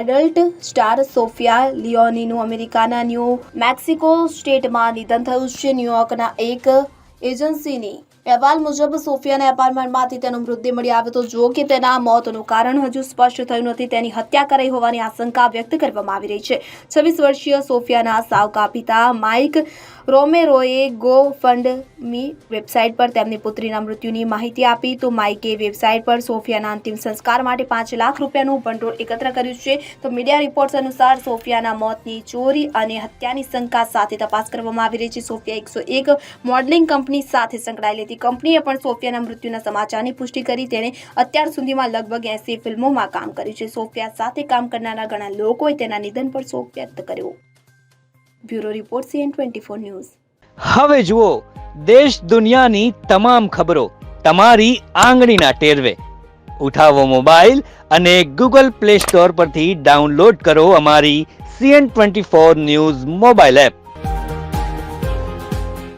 Adult star Sofia લિયોનીનું અમેરિકાના new Mexico સ્ટેટમાં નિધન થયું છે. ન્યુયોર્કના એક એજન્સીની. અહેવાલ મુજબ સોફિયાના એપાર્ટમેન્ટમાંથી તેનો મૃતદેહ મળી આવ્યો તો જો કે તેના મોતનું કારણ હજુ સ્પષ્ટ થયું નથી. તેની હત્યા કરાઈ હોવાની આશંકા વ્યક્ત કરવામાં આવી રહી છે. છવ્વીસ વર્ષીય સોફિયાના સાવકા પિતા માઇક રોમેરોએ ગો ફંડ મી વેબસાઇટ પર તેમની પુત્રીના મૃત્યુની માહિતી આપી. તો માઇકે વેબસાઇટ પર સોફિયાના અંતિમ સંસ્કાર માટે પાંચ લાખ રૂપિયાનું ભંડોળ એકત્ર કર્યું છે. તો મીડિયા રિપોર્ટ્સ અનુસાર સોફિયાના મોતની ચોરી અને હત્યાની શંકા સાથે તપાસ કરવામાં આવી રહી છે. સોફિયા એકસો એક મોડલિંગ કંપની સાથે સંકળાયેલી હતી. કંપનીએ પણ સોફિયાના મૃત્યુના સમાચારની પુષ્ટિ કરી. તેણે અત્યાર સુધીમાં લગભગ એસી ફિલ્મોમાં કામ કર્યું છે. સોફિયા સાથે કામ કરનારા ઘણા લોકોએ તેના નિધન પર શોક વ્યક્ત કર્યો. Bureau report CN twenty four news. હવે જુઓ, દેશ દુનિયાની તમામ ખબરો તમારી આંગળીના ટેરવે. ઉઠાવો મોબાઈલ અને ગૂગલ પ્લે સ્ટોર પરથી ડાઉનલોડ કરો અમારી CN twenty four news mobile app.